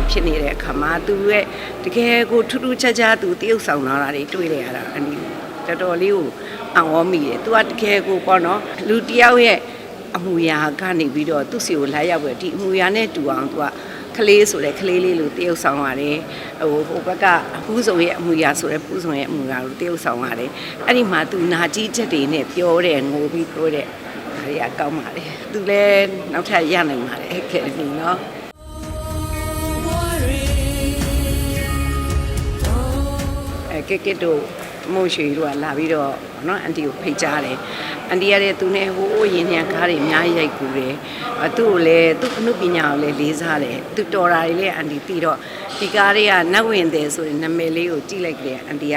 လိုဖြစ်နေတဲ့အခါမှာသူရဲ့တကယ်ကိုထူးထူးခြားခြားသူတရုပ်ဆောင်လာတာတွေတွေ့ရတာအန်ဒီတော်တော်လေးကိုအံ့ဩမိတယ်သူကတကယ်ကိုပေါ့နော်လူတစ်ယောက်ရဲ့အမူအရာကနေပြီးတော့သူ့စီကိုလာရောက်ပြီးဒီအမူအရာနဲ့တူအောင်သူကကလေးဆိုတဲ့ကလေးလေးလိုတရုပ်ဆောင်ရတယ်ဟိုဟိုဘက်ကပူးစုံရဲ့အမူအရာဆိုတဲ့ပူးစုံရဲ့အမူအရာကိုတရုပ်ဆောင်ရတယ်အဲ့ဒီမှာသူနာကြီးချက်တွေနဲ့ပြောတယ်ငိုပြီးပြောတဲ့ဒါတွေကကောင်းပါလေသူလည်းနောက်ထပ်ရနိုင်ပါတယ်အဲ့ကဲဒီနော် ကစ်ကစ်တို့မို့ရှိတို့ကလာပြီးတော့နော်အန်တီကိုဖိတ်ကြားတယ်အန်တီရတဲ့သူနဲ့ဟိုးရင်ညံကားတွေအများကြီးရိုက်ကူတယ်သူ့ကိုလည်းသူ့အမှုပညာကိုလည်းလေးစားတယ်သူတော်တာတွေလည်းအန်တီပြီးတော့ဒီကားတွေကနတ်ဝင်တယ်ဆိုရင်နာမည်လေးကိုကြည့်လိုက်ကြတယ်အန်တီက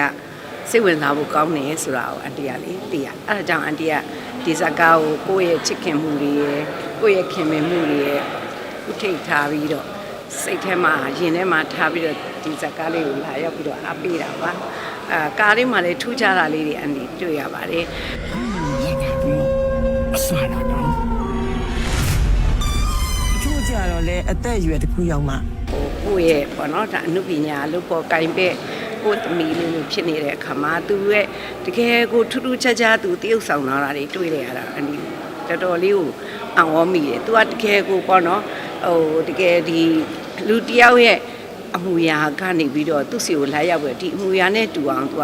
စိတ်ဝင်စားဖို့ကောင်းတယ်ဆိုတာကိုအန်တီကလေးသိရအဲ့ဒါကြောင့်အန်တီကဒီဇာကားကိုကိုယ့်ရဲ့ချစ်ခင်မှုတွေရဲ့ကိုယ့်ရဲ့ခင်မင်မှုတွေရဲ့ဥထိတ်ထားပြီးတော့ စိတ်ထဲမှာရင်ထဲမှာထားပြီးတော့ဒီဇက်ကားလေးကိုလာရောက်ပြီးတော့အားပေးတာပါအာကားလေးမှာလည်းထူးခြားတာလေးတွေအန်ဒီတွေ့ရပါတယ်အစလာတော့ချို့ကြတော့လေအသက်အရွယ်တစ်ခုရောက်မှဟိုကိုယ့်ရဲ့ပေါ့နော်ဒါအနုပညာလို့ပေါ်ကင်ပဲကိုယ့်သမီးလေးလိုဖြစ်နေတဲ့အခါမှာသူရဲ့တကယ်ကိုထူးထူးခြားခြားသူတရုပ်ဆောင်လာတာတွေတွေ့ရတာအန်ဒီတော်တော်လေးကိုအံ့ဩမိတယ်သူကတကယ်ကိုပေါ့နော်ဟိုတကယ်ဒီ လူတယောက်ရဲ့အမူအရာကနေပြီးတော့သူ့စီကိုလာရောက်ပြီးဒီအမူအရာနဲ့တူအောင်သူက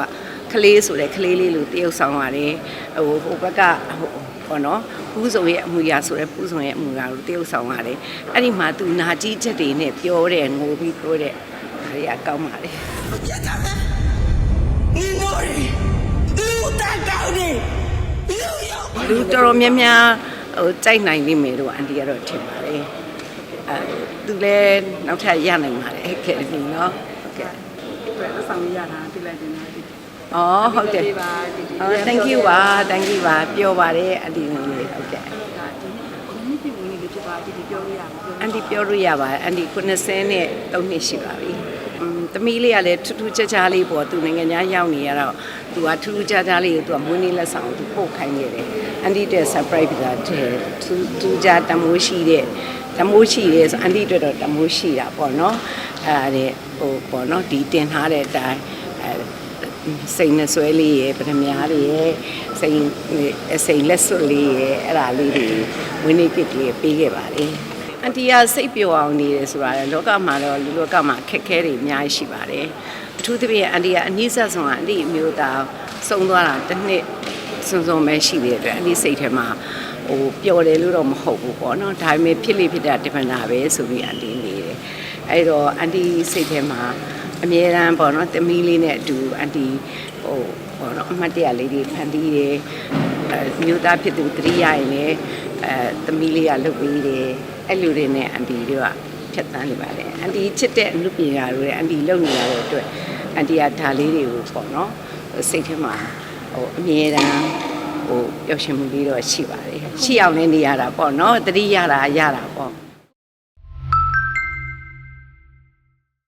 ကလေးဆိုတဲ့ကလေးလေးလိုတရုပ်ဆောင်ရတယ်ဟိုဟိုဘက်ကဟိုပေါ့နော်ပူးစုံရဲ့အမူအရာဆိုရဲပူးစုံရဲ့အမူအရာကိုတရုပ်ဆောင်ရတယ်အဲ့ဒီမှာသူနာကြီးချက်တွေနဲ့ပြောတဲ့ငိုပြီးပြောတဲ့ဒါတွေကကောင်းပါလေပြတ်တာပဲဒီမော်ရီလူတက်တောင်းနေလူတော်တော်များများဟိုကြိုက်နိုင်နေမယ်လို့အန်တီကတော့ထင်ပါတယ် အဲသူလည်းနောက်ထပ်ရနိုင်ပါတယ်အဲ့ကဲဒီနော်ဟုတ်ကဲ့အတွက်အဆောင်ရတာပြလိုက်တင်တာဒီဩဟုတ်တယ်ပါဒီဒီအော် thank you ပါ thank you ပါပြောပါတယ်အန်တီလေးဟုတ်ကဲ့ဒါဒီနေ့ဒီနေ့လေးဖြစ်ပါဒီဒီပြောလို့ရမှာပြောအန်တီပြောလို့ရပါတယ်အန်တီ90နဲ့3နှစ်ရှိပါပြီ။음သမီးလေးကလည်းထူးထူးခြားခြားလေးပေါ့သူနိုင်ငံခြားရောက်နေရတော့သူကထူးထူးခြားခြားလေးကိုသူကမွေးနေ့လက်ဆောင်သူပို့ခိုင်းနေတယ်။အန်တီတဲ့ surprise ပြတာတဲ့ထူးထူးခြားတမိုးရှိတဲ့ တမိုးရှိတယ်ဆိုအန်တီအတွက်တော့တမိုးရှိတာပေါ့နော်။အဲ့ဒါတဲ့ဟိုပေါ့နော်ဒီတင်ထားတဲ့အတိုင်းအဲစိန်နဲ့ဆွဲလေးရယ်ပထမများလေးရယ်စိန်စိန်လက်စွပ်လေးရယ်အဲ့ဒါလေးတွေဝင်းနေကစ်လေးပေးခဲ့ပါတယ်အန်တီကစိတ်ပျော်အောင်နေတယ်ဆိုတာလေလောကမှာတော့လူလောကမှာခက်ခဲတွေအများကြီးရှိပါတယ်အထူးသဖြင့်အန်တီကအနည်းဆက်ဆုံးကအန်တီအမျိုးသားစုံသွားတာတစ်နှစ်စုံစုံပဲရှိတဲ့အတွက်အန်တီစိတ်ထဲမှာ ဟိုပျော်တယ်လို့တော့မဟုတ်ဘူးပေါ့နော်ဒါပေမဲ့ဖြစ်လိဖြစ်တာဒီပနာပဲဆိုပြီးအန်တီနေတယ်အဲ့တော့အန်တီစိတ်ထဲမှာအမြဲတမ်းပေါ့နော်တမီးလေးနဲ့အတူအန်တီဟိုပေါ့နော်အမှတ်တရလေးတွေဖန်တီးတယ်အဲမြို့သားဖြစ်သူတတိယရင်လည်းအဲတမီးလေးကလုပ်ပြီးတယ်အဲ့လူတွေနဲ့အန်တီတို့ကဖြတ်တန်းနေပါတယ်အန်တီချစ်တဲ့အမှုပညာတွေအန်တီလုပ်နေရတဲ့အတွက်အန်တီကဒါလေးတွေကိုပေါ့နော်စိတ်ထဲမှာဟိုအမြဲတမ်း ဟိုပျော်ရွှင်မှုလေးတော့ရှိပါတယ်ရှိအောင်လည်းနေရတာပေါ့နော်တတိရတာရတာပေါ့